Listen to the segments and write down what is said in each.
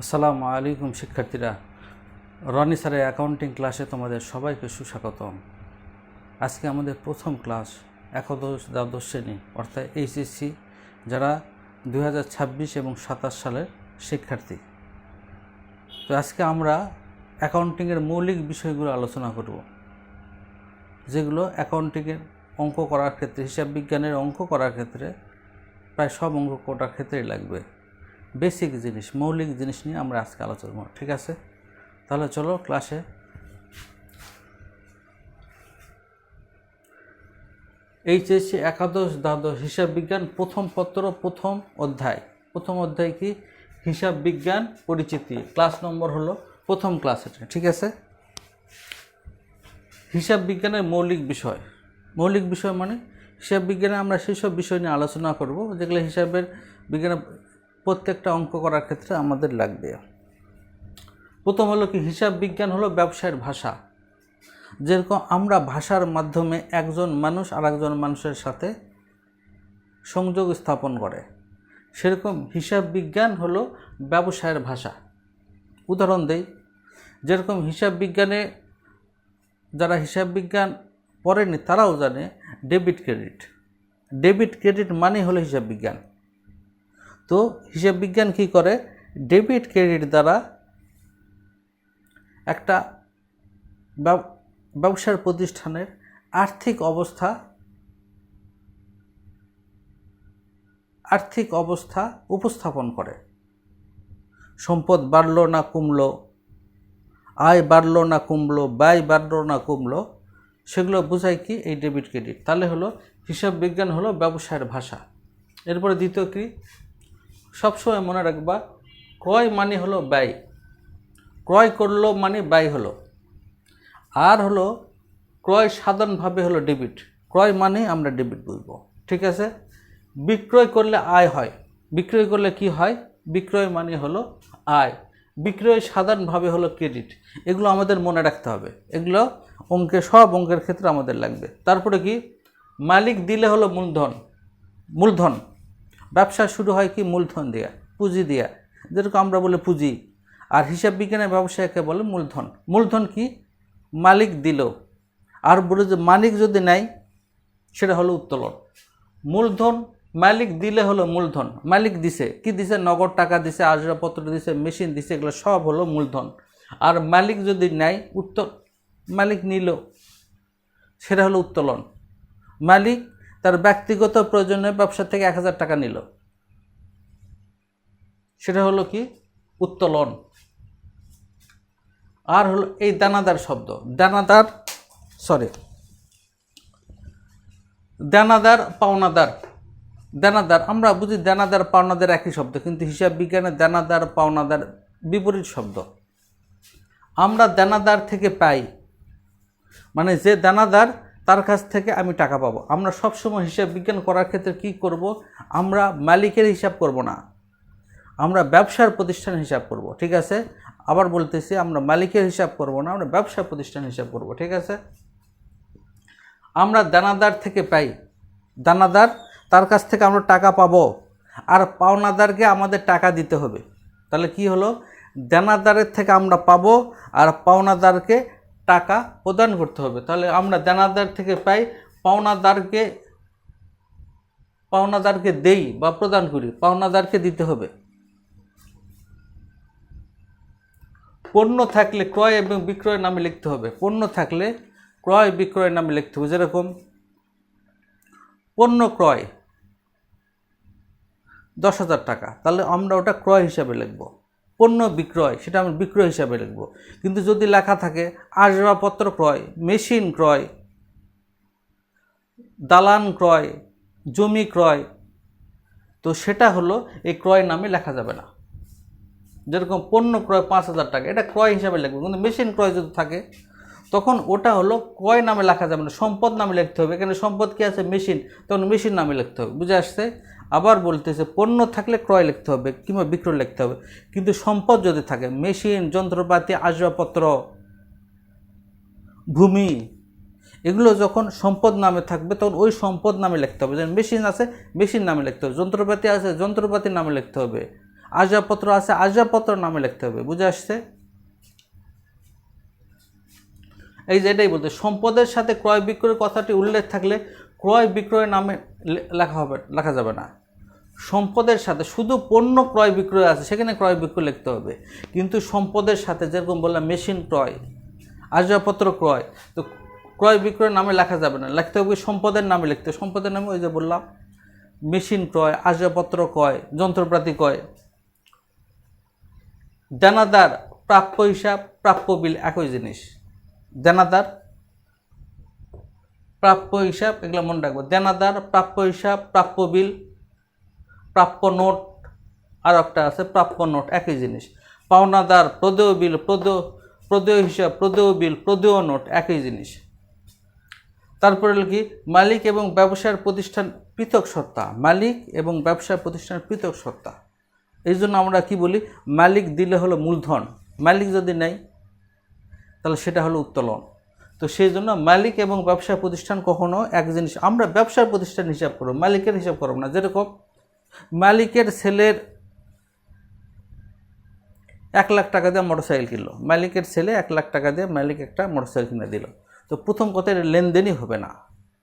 আসসালামু আলাইকুম শিক্ষার্থীরা। রনি স্যারের অ্যাকাউন্টিং ক্লাসে তোমাদের সবাইকে সুস্বাগতম। আজকে আমাদের প্রথম ক্লাস একাদশ দ্বাদশ শ্রেণি, অর্থাৎ এইচএসসি, যারা দু ছাব্বিশ এবং সাতাশ সালের শিক্ষার্থী। তো আজকে আমরা অ্যাকাউন্টিংয়ের মৌলিক বিষয়গুলো আলোচনা করব, যেগুলো অ্যাকাউন্টিংয়ের অঙ্ক করার ক্ষেত্রে, হিসাব বিজ্ঞানের অঙ্ক করার ক্ষেত্রে প্রায় সব অঙ্ক করার ক্ষেত্রেই লাগবে। বেসিক জিনিস, মৌলিক জিনিস নিয়ে আমরা আজকে আলোচনা করব, ঠিক আছে? তাহলে চলো ক্লাসে। এইচএসসি একাদশ দ্বাদশ হিসাব বিজ্ঞান প্রথম পত্র, প্রথম অধ্যায়। প্রথম অধ্যায় কি? হিসাব বিজ্ঞান পরিচিতি। ক্লাস নম্বর হলো প্রথম ক্লাস এটা, ঠিক আছে? হিসাব বিজ্ঞানের মৌলিক বিষয়। মৌলিক বিষয় মানে হিসাব বিজ্ঞানে আমরা সেসব বিষয় নিয়ে আলোচনা করব। যেগুলো হিসাবের বিজ্ঞানের প্রত্যেকটা অঙ্ক করার ক্ষেত্রে আমাদের লাগবে। প্রথম হলো কি, হিসাব বিজ্ঞান হলো ব্যবসায়ের ভাষা। যেরকম আমরা ভাষার মাধ্যমে একজন মানুষ আর একজন মানুষের সাথে সংযোগ স্থাপন করে, সেরকম হিসাব বিজ্ঞান হলো ব্যবসায়ের ভাষা। উদাহরণ দেই, যেরকম হিসাব বিজ্ঞানে যারা হিসাব বিজ্ঞান পড়েনি তারাও জানে ডেবিট ক্রেডিট। ডেবিট ক্রেডিট মানে হলো হিসাব বিজ্ঞান। তো হিসাব বিজ্ঞান কী করে? ডেবিট ক্রেডিট দ্বারা একটা ব্যবসার প্রতিষ্ঠানের আর্থিক অবস্থা আর্থিক অবস্থা উপস্থাপন করে। সম্পদ বাড়লো না কমলো, আয় বাড়লো না কমলো, ব্যয় বাড়লো না কমলো, সেগুলো বোঝায় কি এই ডেবিট ক্রেডিট? তাহলে হলো হিসাব বিজ্ঞান হলো ব্যবসায়ের ভাষা। এরপরে দ্বিতীয় কি? সবসময় মনে রাখবা, ক্রয় মানে হলো ব্যয়। ক্রয় করল মানে ব্যয় হলো। আর হলো, ক্রয় সাধারণভাবে হলো ডেবিট ক্রয় মানে আমরা ডেবিট বুঝব ঠিক আছে? বিক্রয় করলে আয় হয়। বিক্রয় করলে কি হয়? বিক্রয় মানে হলো আয়। বিক্রয় সাধারণভাবে হলো ক্রেডিট এগুলো আমাদের মনে রাখতে হবে। এগুলো অঙ্কের, সব অঙ্কের ক্ষেত্রে আমাদের লাগবে। তারপরে কি? মালিক দিলে হলো মূলধন। মূলধন। ব্যবসা শুরু হয় কি মূলধন দেয়া, পুঁজি দেয়া। যেরকম আমরা বলি পুঁজি, আর হিসাব বিজ্ঞানের ব্যবসায়কে বলে মূলধন। মূলধন কি? মালিক দিল। আর বলে যে মালিক যদি নেয়, সেটা হলো উত্তোলন। মূলধন মালিক দিলে হলো মূলধন। মালিক দিছে, কি দিছে? নগদ টাকা দিছে, আসবাবপত্র দিছে, মেশিন দিছে, এগুলো সব হলো মূলধন। আর মালিক যদি নেয় উত্তর মালিক নিল, সেটা হলো উত্তোলন। মালিক তার ব্যক্তিগত প্রয়োজনে ব্যবসা থেকে এক হাজার টাকা নিল। সেটা হলো কি? উত্তোলন। আর হলো এই দানাদার শব্দ। দানাদার সরি দানাদার, পাওনাদার। দানাদার, আমরা বুঝি দানাদার, পাওনাদার একই শব্দ, কিন্তু হিসাব বিজ্ঞানে দানাদার, পাওনাদার বিপরীত শব্দ। আমরা দানাদার থেকে পাই। মানে যে দানাদার তার কাছ থেকে আমি টাকা পাবো। আমরা সবসময় হিসাব বিজ্ঞান করার ক্ষেত্রে কি করব? আমরা মালিকের হিসাব করব না। আমরা ব্যবসার প্রতিষ্ঠান হিসাব করব, ঠিক আছে? আবার বলতেছি, আমরা মালিকের হিসাব করব না, আমরা ব্যবসা প্রতিষ্ঠান হিসাব করব, ঠিক আছে? আমরা দানাদার থেকে পাই। দানাদার, তার কাছ থেকে আমরা টাকা পাবো। আর পাওনাদারকে আমাদের টাকা দিতে হবে। তাহলে কি হলো? দানাদারের থেকে আমরা পাবো, আর পাওনাদারকে টাকা প্রদান করতে হবে। তাহলে আমরা দেনাদার থেকে পাই, পাওনাদারকে পাওনাদারকে দেই বা প্রদান করি, পাওনাদারকে দিতে হবে। পণ্য থাকলে ক্রয় এবং বিক্রয় নামে লিখতে হবে। পণ্য থাকলে ক্রয় বিক্রয় নামে লিখতে হবে। যেরকম, পণ্য ক্রয়, দশ হাজার টাকা। তাহলে আমরা ওটা ক্রয় হিসাবে লিখব। পণ্য বিক্রয়, সেটা আমি বিক্রয় হিসাবে লিখব। কিন্তু যদি লেখা থাকে, আসবাবপত্র ক্রয়, মেশিন ক্রয়, দালান ক্রয়, জমি ক্রয়, তো সেটা হলো এই ক্রয় নামে লেখা যাবে না। যেরকম পণ্য ক্রয় পাঁচ হাজার টাকা, এটা ক্রয় হিসাবে লিখবে। কিন্তু মেশিন ক্রয় যদি থাকে তখন ওটা হলো ক্রয় নামে লেখা যাবে না, সম্পদ নামে লিখতে হবে। এখানে সম্পদ কি আছে? মেশিন। তখন মেশিন নামে লিখতে হবে। বুঝে আসছে? আবার বলতেছে, পণ্য থাকলে ক্রয় লিখতে হবে কিংবা বিক্রয় লিখতে হবে। কিন্তু সম্পদ যদি থাকে, মেশিন, যন্ত্রপাতি, আসবাবপত্র, ভূমি, এগুলো যখন সম্পদ নামে থাকবে, তখন ওই সম্পদ নামে লিখতে হবে। যেমন মেশিন আছে, মেশিন নামে লিখতে হবে। যন্ত্রপাতি আছে যন্ত্রপাতির নামে লিখতে হবে। আসবাবপত্র আছে, আসবাবপত্র নামে লিখতে হবে। বুঝে আসছে? এই যে এটাই বলতে, সম্পদের সাথে ক্রয় বিক্রয়ের কথাটি উল্লেখ থাকলে ক্রয় বিক্রয়ের নামে লেখা হবে, লেখা যাবে না। সম্পদের সাথে শুধু পণ্য ক্রয় বিক্রয় আছে, সেখানে ক্রয় বিক্রয় লিখতে হবে। কিন্তু সম্পদের সাথে যেরকম বললাম, মেশিন ক্রয়, আসবাবপত্র ক্রয়, তো ক্রয় বিক্রয় নামে লেখা যাবে না। লিখতে হবে সম্পদের নামে লিখতে। সম্পদের নামে ওই যে বললাম, মেশিন ক্রয়, আসবাবপত্র ক্রয়, যন্ত্রপাতি ক্রয়। দানাদার, প্রাপ্য হিসাব, প্রাপ্য বিল একই জিনিস। দেনাদার, প্রাপ্য হিসাব, এগুলো মনে রাখব। দেনাদার, প্রাপ্য হিসাব, প্রাপ্য বিল, প্রাপ্য নোট, আর একটা আছে, প্রাপ্য নোট, একই জিনিস। পাওনাদার, প্রদেয় বিল, প্রদেয় প্রদেয় হিসাব, প্রদেয় বিল, প্রদেয় নোট, একই জিনিস। তারপরে হলো কি, মালিক এবং ব্যবসার প্রতিষ্ঠান পৃথক সত্তা। মালিক এবং ব্যবসার প্রতিষ্ঠান পৃথক সত্তা। এই জন্য আমরা কি বলি, মালিক দিলে হলো মূলধন। মালিক যদি নেই তাহলে সেটা হলো উত্তোলন। তো সেই জন্য মালিক এবং ব্যবসা প্রতিষ্ঠান কখনো এক জিনিস আমরা ব্যবসার প্রতিষ্ঠান হিসাব করব, মালিকের হিসাব করব না। যেরকম মালিকের ছেলের এক লাখ টাকা দিয়ে মোটরসাইকেল কিনলো। মালিকের ছেলে এক লাখ টাকা দিয়ে মালিক একটা মোটরসাইকেল কিনে দিল। তো প্রথম কথা, এটা লেনদেনই হবে না।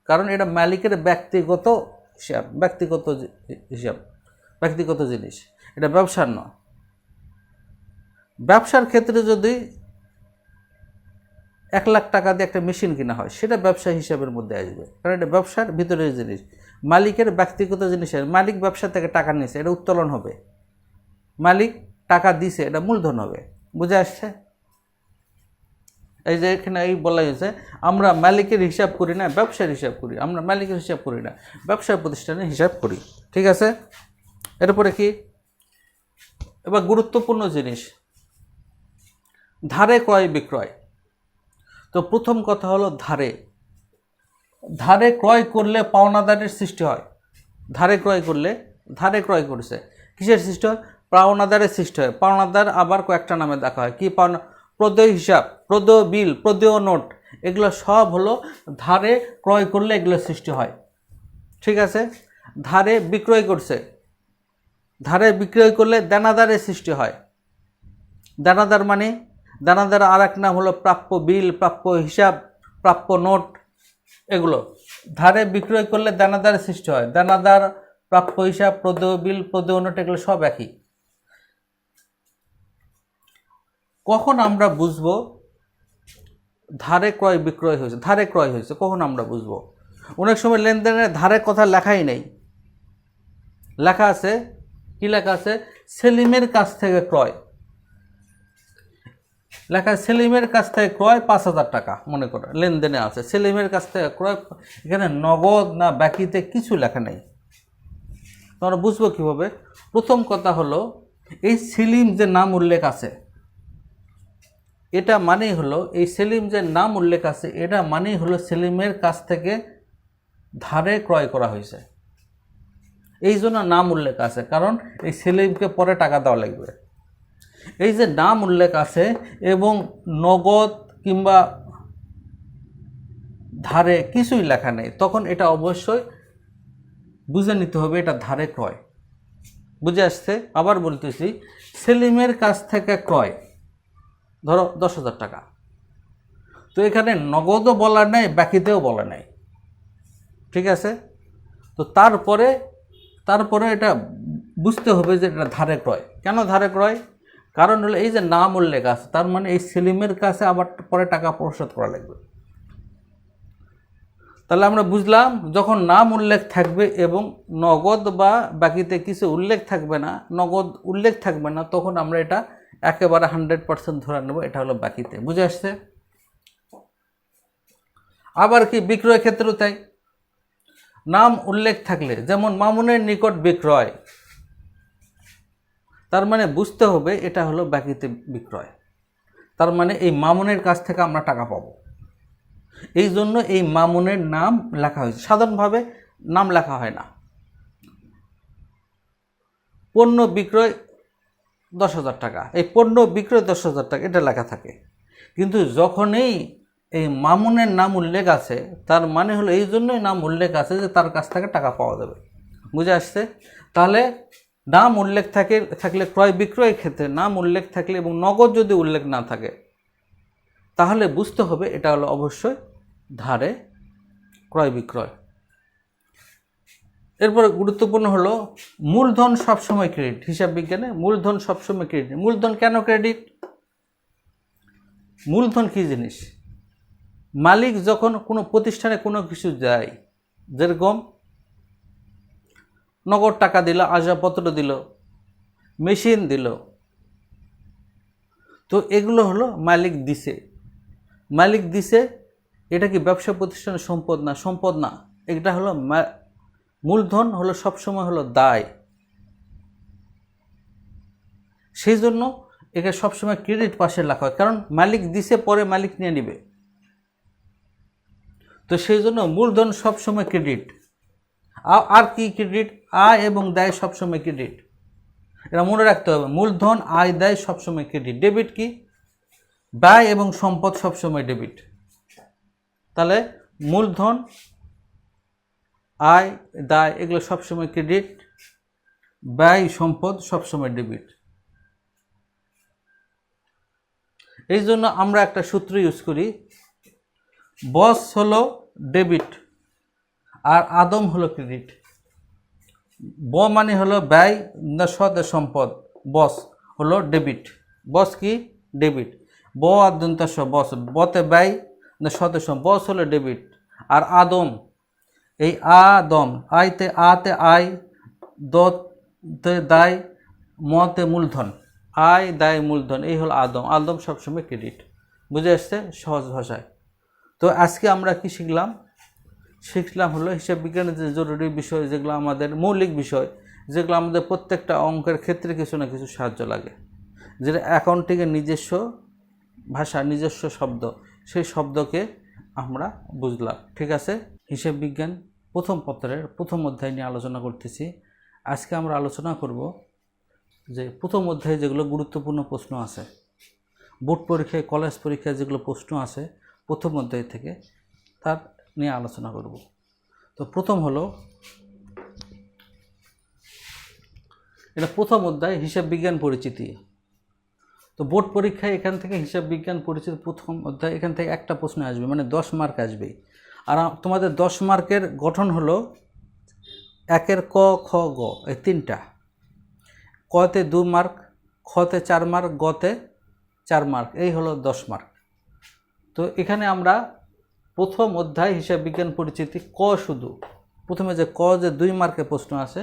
কারণ এটা মালিকের ব্যক্তিগত হিসাব ব্যক্তিগত হিসাব, ব্যক্তিগত জিনিস। এটা ব্যবসার নয়। ব্যবসার ক্ষেত্রে যদি এক লাখ টাকা দিয়ে একটা মেশিন কিনা হয়, সেটা ব্যবসা হিসাবের মধ্যে আসবে। কারণ এটা ব্যবসার ভিতরের জিনিস। মালিকের ব্যক্তিগত জিনিসের, মালিক ব্যবসা থেকে টাকা নিয়েছে, এটা উত্তোলন হবে। মালিক টাকা দিছে, এটা মূলধন হবে। বুঝে আসছে? এই যে এখানে এই বলা হয়েছে, আমরা মালিকের হিসাব করি না, ব্যবসার হিসাব করি। আমরা মালিকের হিসাব করি না, ব্যবসা প্রতিষ্ঠানের হিসাব করি। ঠিক আছে? এরপরে কি? এবার গুরুত্বপূর্ণ জিনিস। ধারে ক্রয় বিক্রয়। তো প্রথম কথা হলো ধারে। ধারে ক্রয় করলে পাওনাদারের সৃষ্টি হয়। ধারে ক্রয় করলে, ধারে ক্রয় করছে। কিসের সৃষ্টি হয়? পাওনাদারের সৃষ্টি হয়। পাওনাদার আবার কয়েকটা নামে দেখা হয়। কি পাওনা, প্রদেয় হিসাব, প্রদেয় বিল, প্রদেয় নোট, এগুলো সব হলো ধারে ক্রয় করলে এগুলো সৃষ্টি হয়। ঠিক আছে? ধারে বিক্রয় করছে। ধারে বিক্রয় করলে দেনাদারের সৃষ্টি হয়। দেনাদার মানে দানাদার আর এক নাম হলো প্রাপ্য বিল, প্রাপ্য হিসাব, প্রাপ্য নোট, এগুলো। ধারে বিক্রয় করলে দানাদারের সৃষ্টি হয়। দানাদার, প্রাপ্য হিসাব, প্রদেয় বিল, প্রদেয় নোট, এগুলো সব একই। কখন আমরা বুঝব ধারে ক্রয় বিক্রয় হয়েছে? ধারে ক্রয় হয়েছে, কখন আমরা বুঝব? অনেক সময় লেনদেনের ধারে কথা লেখাই নেই। লেখা আছে, কি লেখা আছে? সেলিমের কাছ থেকে ক্রয়। লেখা সেলিমের কাছ থেকে ক্রয় পাঁচ হাজার টাকা, মনে করো, লেনদেনে আছে। সেলিমের কাছ থেকে ক্রয়, এখানে নগদ না বাকিতে কিছু লেখা নেই। তোমরা বুঝব কীভাবে? প্রথম কথা হলো, এই সেলিম যে নাম উল্লেখ আছে, এটা মানেই হলো, এই সেলিম যে নাম উল্লেখ আছে, এটা মানেই হলো সেলিমের কাছ থেকে ধারে ক্রয় করা হয়েছে। এই জন্য নাম উল্লেখ আছে, কারণ এই সেলিমকে পরে টাকা দেওয়া লাগবে। এই যে নাম উল্লেখ আছে এবং নগদ কিংবা ধারে কিছুই লেখা নেই, তখন এটা অবশ্যই বুঝে নিতে হবে এটা ধারে ক্রয়। বুঝে আসছে? আবার বলতেছি, সেলিমের কাছ থেকে ক্রয়, ধরো দশ হাজার টাকা। তো এখানে নগদও বলা নেই, বাকিতেও বলা নেই। ঠিক আছে? তো তারপরে তারপরে এটা বুঝতে হবে যে এটা ধারে ক্রয়। কেন ধারে ক্রয়? কারণ হলো এই যে নাম উল্লেখ আছে, তার মানে এই সেলিমের কাছে আবার পরে টাকা পরিশোধ করা লাগবে। তাহলে আমরা বুঝলাম, যখন নাম উল্লেখ থাকবে এবং নগদ বা বাকিতে কিছু উল্লেখ থাকবে না, নগদ উল্লেখ থাকবে না, তখন আমরা এটা একেবারে হান্ড্রেড পার্সেন্ট ধরে নেব, এটা হলো বাকিতে। বুঝে আসছে? আবার কি বিক্রয় ক্ষেত্রেও তাই। নাম উল্লেখ থাকলে, যেমন মামুনের নিকট বিক্রয় তার মানে বুঝতে হবে এটা হলো বাকিতে বিক্রয়। তার মানে এই মামুনের কাছ থেকে আমরা টাকা পাবো। এই জন্য এই মামুনের নাম লেখা হয়েছে। সাধারণভাবে নাম লেখা হয় না। পণ্য বিক্রয় দশ হাজার টাকা। এই পণ্য বিক্রয় দশ হাজার টাকা, এটা লেখা থাকে। কিন্তু যখনই এই মামুনের নাম উল্লেখ আছে, তার মানে হলো এই জন্যই নাম উল্লেখ আছে যে তার কাছ থেকে টাকা পাওয়া যাবে। বুঝে আসছে? তাহলে নাম উল্লেখ থাকে, থাকলে ক্রয় বিক্রয়ের ক্ষেত্রে নাম উল্লেখ থাকলে এবং নগদ যদি উল্লেখ না থাকে, তাহলে বুঝতে হবে এটা হলো অবশ্যই ধারে ক্রয় বিক্রয়। এরপরে গুরুত্বপূর্ণ হলো মূলধন সবসময় ক্রেডিট, হিসাব বিজ্ঞানে মূলধন সবসময় ক্রেডিট। মূলধন কেন ক্রেডিট? মূলধন কী জিনিস? মালিক যখন কোনো প্রতিষ্ঠানে কোনো কিছু যায় যেরকম নগদ টাকা দিল, আসবাবপত্র দিল মেশিন দিল। তো এগুলো হলো মালিক দিছে। মালিক দিছে, এটা কি ব্যবসা প্রতিষ্ঠানের সম্পদ না? সম্পদ না। এটা হলো মূলধন হলো সবসময় হলো দায়। সেই জন্য একে সবসময় ক্রেডিট পাশে লেখা হয়। কারণ মালিক দিছে, পরে মালিক নিয়ে নেবে। তো সেই জন্য মূলধন সবসময় ক্রেডিট আর কি ক্রেডিট আয় এবং দায় সবসময় ক্রেডিট। এটা মনে রাখতে হবে। মূলধন, আয়, দায় সবসময় ক্রেডিট। ডেবিট কি? ব্যয় এবং সম্পদ সবসময় ডেবিট। তাহলে মূলধন, আয়, দায় এগুলো সবসময় ক্রেডিট। ব্যয়, সম্পদ সবসময় ডেবিট। এই জন্য আমরা একটা সূত্র ইউজ করি। বস হলো ডেবিট আর আদম হলো ক্রেডিট। ব মানে হলো ব্যয় না সদ সম্পদ। বস হলো ডেবিট। বস কি? ডেবিট। ব আর দন্তাস বস। বতে ব্যয় না সদ বস হলো ডেবিট। আর আদম, এই আদম, আইতে আতে আয়, দতে দায়, মতে মূলধন। আয়, দায়, মূলধন, এই হলো আদম। আদম সবসময় ক্রেডিট। বুঝে আসছে? সহজ ভাষায়। তো আজকে আমরা কি শিখলাম? শিখলাম হলো হিসাব বিজ্ঞানের যে জরুরি বিষয়, যেগুলো আমাদের মৌলিক বিষয়, যেগুলো আমাদের প্রত্যেকটা অঙ্কের ক্ষেত্রে কিছু না কিছু সাহায্য লাগে। যেটা অ্যাকাউন্টিংয়ের নিজস্ব ভাষা, নিজস্ব শব্দ, সেই শব্দকে আমরা বুঝলাম। ঠিক আছে? হিসাব বিজ্ঞান প্রথম পত্রের প্রথম অধ্যায় নিয়ে আলোচনা করতেছি। আজকে আমরা আলোচনা করব যে প্রথম অধ্যায়ে যেগুলো গুরুত্বপূর্ণ প্রশ্ন আছে, বোর্ড পরীক্ষায়, কলেজ পরীক্ষায় যেগুলো প্রশ্ন আছে, প্রথম অধ্যায় থেকে, তার নিয়ে আলোচনা করব। তো প্রথম হলো, এটা প্রথম অধ্যায়, হিসাব বিজ্ঞান পরিচিতি। তো বোর্ড পরীক্ষায় এখান থেকে হিসাব বিজ্ঞান পরিচিতি প্রথম অধ্যায়, এখান থেকে একটা প্রশ্ন আসবে মানে দশ মার্ক আসবে। আর তোমাদের দশ মার্কের গঠন হলো একের ক, খ, গ, এই তিনটা। কতে দু মার্ক, খতে চার মার্ক, গতে চার মার্ক, এই হলো দশ মার্ক। তো এখানে আমরা প্রথম অধ্যায় হিসাব বিজ্ঞান পরিচিতি ক শুধু। প্রথমে যে ক, যে দুই মার্কের প্রশ্ন আছে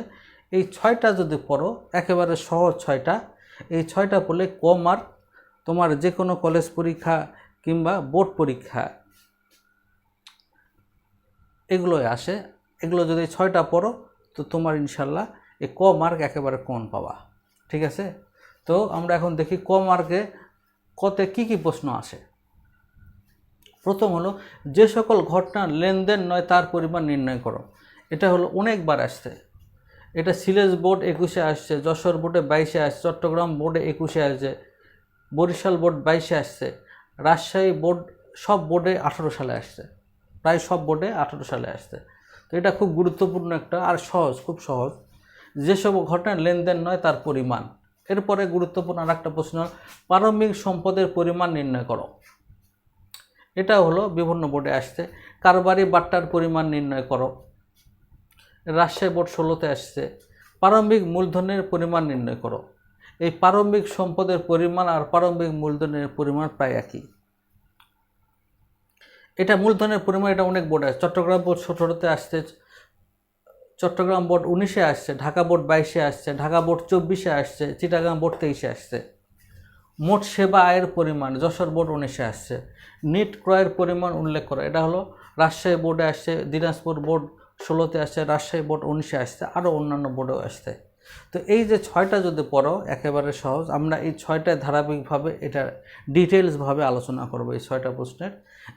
এই ছয়টা যদি পড়ো, একেবারে সহজ ছয়টা, এই ছয়টা পড়লে ক মার্ক তোমার যে কোনো কলেজ পরীক্ষা কিংবা বোর্ড পরীক্ষা এগুলোই আসে। এগুলো যদি ছয়টা পড়ো, তো তোমার ইনশাল্লাহ এই ক মার্ক একেবারে কমন পাবা। ঠিক আছে? তো আমরা এখন দেখি ক মার্কে কতে কি কি প্রশ্ন আসে। প্রথম হলো, যে সকল ঘটনা লেনদেন নয়, তার পরিমাণ নির্ণয় করো। এটা হলো অনেকবার আসছে। এটা সিলেজ বোর্ড একুশে আসছে, যশোর বোর্ডে বাইশে আসছে, চট্টগ্রাম বোর্ডে একুশে আসছে, বরিশাল বোর্ড বাইশে আসছে, রাজশাহী বোর্ড সব বোর্ডে আঠারো সালে আসছে, প্রায় সব বোর্ডে আঠারো সালে আসছে। তো এটা খুব গুরুত্বপূর্ণ একটা আর সহজ, খুব সহজ। যেসব ঘটনা লেনদেন নয়, তার পরিমাণ। এরপরে গুরুত্বপূর্ণ আর একটা প্রশ্ন প্রারম্ভিক সম্পদের পরিমাণ নির্ণয় করো। এটা হলো বিভিন্ন বোর্ডে আসছে। কারবারি বাট্টার পরিমাণ নির্ণয় করো। রাজশাহী বোর্ড ষোলোতে আসছে। প্রারম্ভিক মূলধনের পরিমাণ নির্ণয় করো। এই প্রারম্ভিক সম্পদের পরিমাণ আর প্রারম্ভিক মূলধনের পরিমাণ প্রায় একই। এটা মূলধনের পরিমাণ, এটা অনেক বোর্ড আছে চট্টগ্রাম বোর্ড সতেরোতে আসছে। চট্টগ্রাম বোর্ড উনিশে আসছে। ঢাকা বোর্ড বাইশে আসছে। ঢাকা বোর্ড চব্বিশে আসছে। চিটাগাং বোর্ড তেইশে আসছে। মোট সেবা আয়ের পরিমাণ, যশোর বোর্ড উনিশে আসছে। নিট ক্রয়ের পরিমাণ উল্লেখ করা, এটা হলো রাজশাহী বোর্ডে আসছে, দিনাজপুর বোর্ড ষোলোতে আসছে, রাজশাহী বোর্ড উনিশে আসছে আরও অন্যান্য বোর্ডেও আসছে। তো এই যে ছয়টা যদি পড়ো, একেবারে সহজ, আমরা এই ছয়টায় ধারাবাহিকভাবে এটা ডিটেলসভাবে আলোচনা করব এই ছয়টা প্রশ্নের।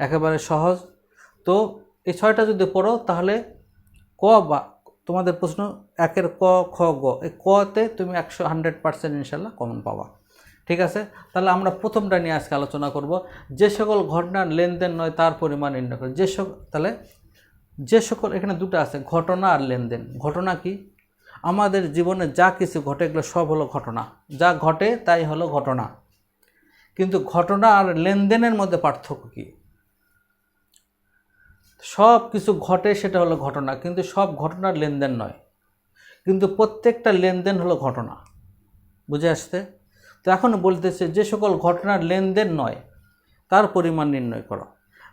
একেবারে সহজ। তো এই ছয়টা যদি পড়ো, তাহলে ক বা, তোমাদের প্রশ্ন একের ক, খ, গ, এই কতে তুমি একশো হান্ড্রেড পার্সেন্ট ইনশাল্লাহ কমন পাবা। ঠিক আছে? তাহলে আমরা প্রথমটা নিয়ে আজকে আলোচনা করব। যে সকল ঘটনার লেনদেন নয়, তার পরিমাণ নির্ণয় করে যে সকল তাহলে যে সকল, এখানে দুটো আছে, ঘটনা আর লেনদেন। ঘটনা কি? আমাদের জীবনে যা কিছু ঘটে, এগুলো সব হলো ঘটনা। যা ঘটে, তাই হলো ঘটনা। কিন্তু ঘটনা আর লেনদেনের মধ্যে পার্থক্য কী? সব কিছু ঘটে, সেটা হলো ঘটনা। কিন্তু সব ঘটনার লেনদেন নয়। কিন্তু প্রত্যেকটা লেনদেন হলো ঘটনা। বুঝে আসতে তো এখন বলতেছে, যে সকল ঘটনার লেনদেন নয়, তার পরিমাণ নির্ণয় করো।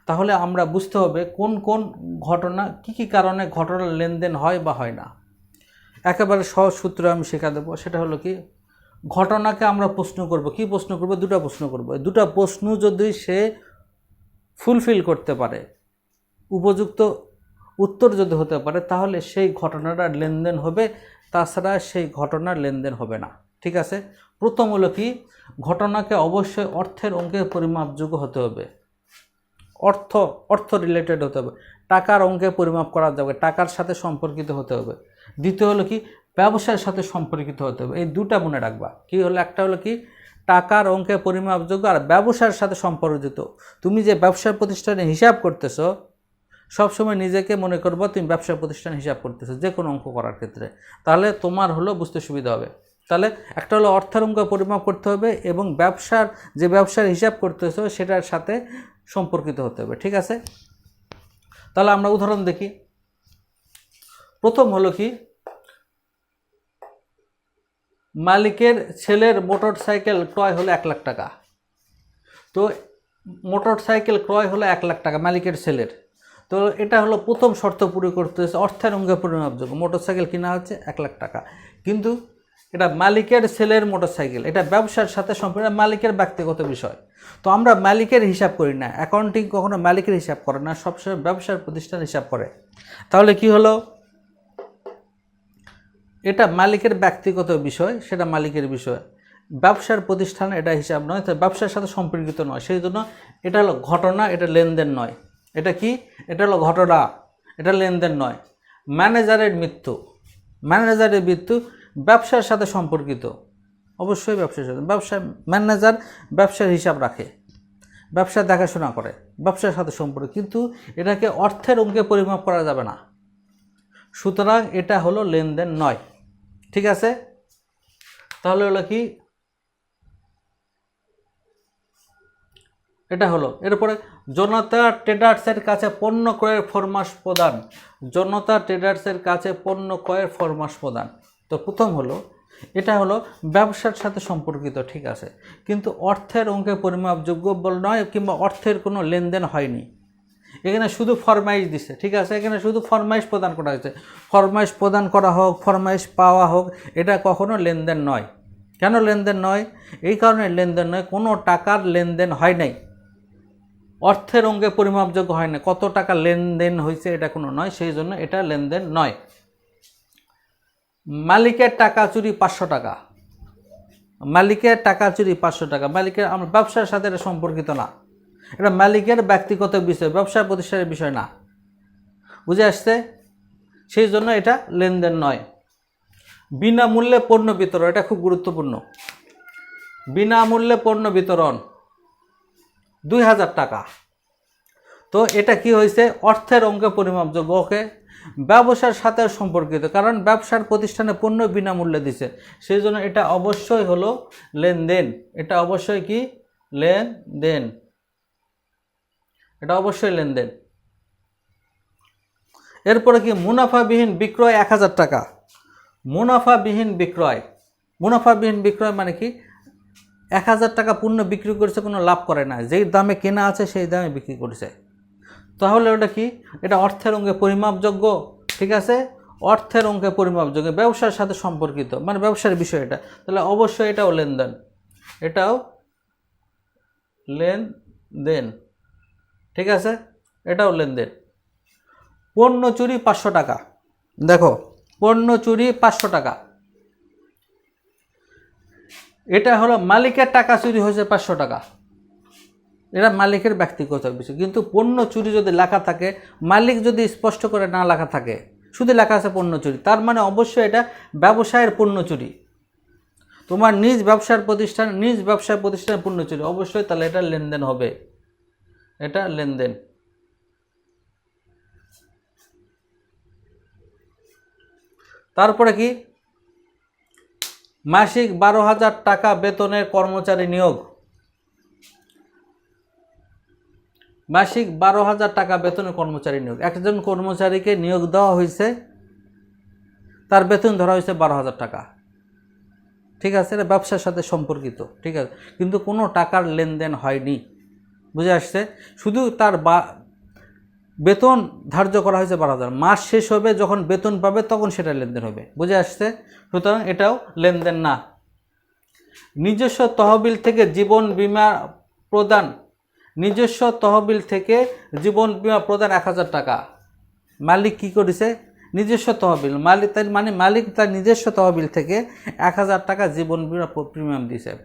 তাহলে আমরা বুঝতে হবে কোন কোন ঘটনা, কি কি কারণে ঘটনার লেনদেন হয় বা হয় না। একেবারে সহজ সূত্র আমি শেখা দেবো, সেটা হলো কি, ঘটনাকে আমরা প্রশ্ন করব। কি প্রশ্ন করব? দুটো প্রশ্ন করব। দুটো প্রশ্ন যদি সে ফুলফিল করতে পারে, উপযুক্ত উত্তর যদি হতে পারে, তাহলে সেই ঘটনাটার লেনদেন হবে, তাছাড়া সেই ঘটনার লেনদেন হবে না। ঠিক আছে? প্রথম হলো কি? ঘটনাকে অবশ্যই অর্থের অঙ্কে পরিমাপযোগ্য হতে হবে। অর্থ অর্থ রিলেটেড হতে হবে। টাকার অঙ্কে পরিমাপ করা যাবে, টাকার সাথে সম্পর্কিত হতে হবে। দ্বিতীয় হলো কি? ব্যবসার সাথে সম্পর্কিত হতে হবে। এই দুটা মনে রাখবা। কি হলো? একটা হলো কি? টাকার অঙ্কে পরিমাপযোগ্য আর ব্যবসার সাথে সম্পর্কিত। তুমি যে ব্যবসা প্রতিষ্ঠানে হিসাব করতেছো, সবসময় নিজেকে মনে করব তুমি ব্যবসা প্রতিষ্ঠান হিসাব করতেছো যে কোনো অঙ্ক করার ক্ষেত্রে। তাহলে তোমার হলো বুঝতে সুবিধা হবে। তাহলে একটা হলো অর্থের অঙ্ক পরিমাপ করতে হবে এবং ব্যবসার যে ব্যবসার হিসাব করতেছো সেটার সাথে সম্পর্কিত হতে হবে, ঠিক আছে? তাহলে আমরা উদাহরণ দেখি। প্রথম হলো কি? মালিকের ছেলের মোটর সাইকেল ক্রয় হলো এক লাখ টাকা। তো মোটর সাইকেল ক্রয় হলো এক লাখ টাকা মালিকের ছেলের। তো এটা হলো প্রথম শর্ত পুরো করতে হচ্ছে অর্থের অঙ্গে পরিমাপযোগ্য। মোটর সাইকেল কিনা হচ্ছে এক লাখ টাকা। কিন্তু এটা মালিকের ছেলের মোটর সাইকেল এটা ব্যবসার সাথে সম্পূর্ণ মালিকের ব্যক্তিগত বিষয়। তো আমরা মালিকের হিসাব করি না। অ্যাকাউন্টিং কখনো মালিকের হিসাব করে না, সবসময় ব্যবসার প্রতিষ্ঠান হিসাব করে। তাহলে কি হলো? এটা মালিকের ব্যক্তিগত বিষয়, সেটা মালিকের বিষয়। ব্যবসার প্রতিষ্ঠান এটা হিসাব নয়, তো ব্যবসার সাথে সম্পর্কিত নয়। সেই জন্য এটা হলো ঘটনা, এটা লেনদেন নয়। এটা কি? এটা হলো ঘটনা, এটা লেনদেন নয়। ম্যানেজারের মৃত্যু। ম্যানেজারের মৃত্যু ব্যবসার সাথে সম্পর্কিত। অবশ্যই ব্যবসার সাথে। ব্যবসা ম্যানেজার ব্যবসার হিসাব রাখে। ব্যবসা দেখাশোনা করে, ব্যবসার সাথে সম্পর্ক কিন্তু এটাকে অর্থের অঙ্কে পরিমাপ করা যাবে না। সুতরাং এটা হলো লেনদেন নয়। ঠিক আছে? তাহলে হলো কি? এটা হলো। এরপরে, জনতা ট্রেডার্সের কাছে পণ্য ক্রয়ের ফরমাস প্রদান। জনতা ট্রেডার্সের কাছে পণ্য ক্রয়ের ফরমাস প্রদান। তো প্রথম হলো, এটা হলো ব্যবসার সাথে সম্পর্কিত, ঠিক আছে। কিন্তু অর্থের অঙ্কে পরিমাপযোগ্য বল নয় কিংবা অর্থের কোনো লেনদেন হয়নি। এখানে শুধু ফরমাইশ দিছে, ঠিক আছে? এখানে শুধু ফরমাইশ প্রদান করা হয়েছে। ফরমাইশ প্রদান করা হোক, ফরমাইশ পাওয়া হোক, এটা কখনো লেনদেন নয়। কেন লেনদেন নয়? এই কারণে লেনদেন নয়, কোনো টাকার লেনদেন হয় নাই। অর্থের অঙ্গে পরিমাপযোগ্য হয় না কত টাকা লেনদেন হয়েছে এটা কোনো নয়, সেই জন্য এটা লেনদেন নয়। মালিকের টাকা চুরি পাঁচশো টাকা। মালিকের টাকা চুরি পাঁচশো টাকা। মালিকের আমরা ব্যবসার সাথে এটা সম্পর্কিত না। এটা মালিকের ব্যক্তিগত বিষয়, ব্যবসা প্রতিষ্ঠানের বিষয় না। বুঝে আসছে? সেই জন্য এটা লেনদেন নয়। বিনামূল্যে পণ্য বিতরণ, এটা খুব গুরুত্বপূর্ণ। বিনামূল্যে পণ্য বিতরণ দুই হাজার টাকা। তো এটা কি হয়েছে? অর্থের অঙ্কে পরিমাপযোগ্য, ওকে? ব্যবসার সাথে সম্পর্কিত, কারণ ব্যবসার প্রতিষ্ঠানে পণ্য বিনামূল্যে দিছে। সেই জন্য এটা অবশ্যই হলো লেনদেন। এটা অবশ্যই কি? লেনদেন। এটা অবশ্যই লেনদেন। এরপরে কি? মুনাফাবিহীন বিক্রয় এক হাজার টাকা। মুনাফাবিহীন বিক্রয়। মুনাফাবিহীন বিক্রয় মানে কি? এক হাজার টাকা পণ্য বিক্রি করেছে, কোনো লাভ করে না। যেই দামে কেনা আছে, সেই দামে বিক্রি করেছে। তাহলে ওটা কি? এটা অর্থের অঙ্গে পরিমাপযোগ্য, ঠিক আছে? অর্থের অঙ্কে পরিমাপযোগ্য, ব্যবসার সাথে সম্পর্কিত মানে ব্যবসার বিষয় এটা। তাহলে অবশ্যই এটাও লেনদেন। এটাও লেনদেন, ঠিক আছে? এটাও লেনদেন। পণ্য চুরি পাঁচশো টাকা। দেখো, পণ্য চুরি পাঁচশো টাকা। এটা হলো মালিকের টাকা চুরি হয়েছে পাঁচশো টাকা। এটা মালিকের ব্যক্তিগত বিষয়। কিন্তু পণ্য চুরি যদি লেখা থাকে, মালিক যদি স্পষ্ট করে না লেখা থাকে, শুধু লেখা আছে পণ্য চুরি, তার মানে অবশ্যই এটা ব্যবসায়ের পণ্য চুরি। তোমার নিজ ব্যবসার প্রতিষ্ঠান, নিজ ব্যবসার প্রতিষ্ঠানের পণ্য চুরি, অবশ্যই তাহলে এটা লেনদেন হবে। এটা লেনদেন। তারপরে কি? মাসিক বারো হাজার টাকা বেতনের কর্মচারী নিয়োগ। মাসিক বারো হাজার টাকা বেতনের কর্মচারী নিয়োগ। একজন কর্মচারীকে নিয়োগ দেওয়া হয়েছে, তার বেতন ধরা হয়েছে বারো হাজার টাকা। ঠিক আছে, এটা ব্যবসার সাথে সম্পর্কিত, ঠিক আছে? কিন্তু কোনো টাকার লেনদেন হয়নি। বুঝে আসছে? শুধু তার বা, বেতন ধার্য করা হয়েছে বারো হাজার। মাস শেষ হবে, যখন বেতন পাবে, তখন সেটা লেনদেন হবে। বুঝে আসছে? সুতরাং এটাও লেনদেন না। নিজস্ব তহবিল থেকে জীবন বীমা প্রদান নিজস্ব তহবিল থেকে জীবন বিমা প্রদান এক হাজার টাকা। মালিক কি করেছে? নিজস্ব তহবিল। মালিক তার মানে মালিক তার নিজস্ব তহবিল থেকে এক হাজার টাকা জীবন বিমা প্রিমিয়াম দিয়েছে।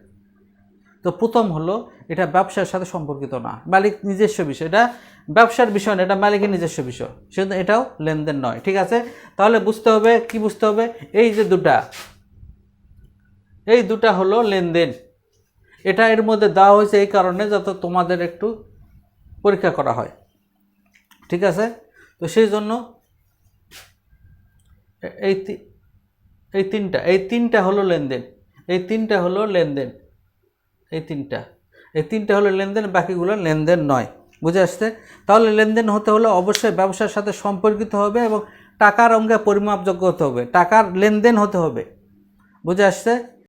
তো প্রথম হলো, এটা ব্যবসার সাথে সম্পর্কিত না। মালিক নিজস্ব বিষয়। এটা ব্যবসার বিষয় না, এটা মালিকের নিজস্ব বিষয়। সেজন্য এটাও লেনদেন নয়, ঠিক আছে? তাহলে বুঝতে হবে, কি বুঝতে হবে? এই যে দুটা। এই দুটা হলো লেনদেন। এটা এর মধ্যে দেওয়া হয়েছে এই কারণে যাতে তোমাদের একটু পরীক্ষা করা হয়। ঠিক আছে? তো সেই জন্য এই এই তিনটা এই তিনটা হলো লেনদেন। এই তিনটা হলো লেনদেন। এই তিনটা। এই তিনটা হলো লেনদেন, বাকিগুলো লেনদেন নয়। বুঝে আসছে? তাহলে লেনদেন হতে হলে অবশ্যই ব্যবসার সাথে সম্পর্কিত হবে এবং টাকার অঙ্গে পরিমাপযোগ্য হতে হবে। টাকার লেনদেন হতে হবে। বুঝে আসছে?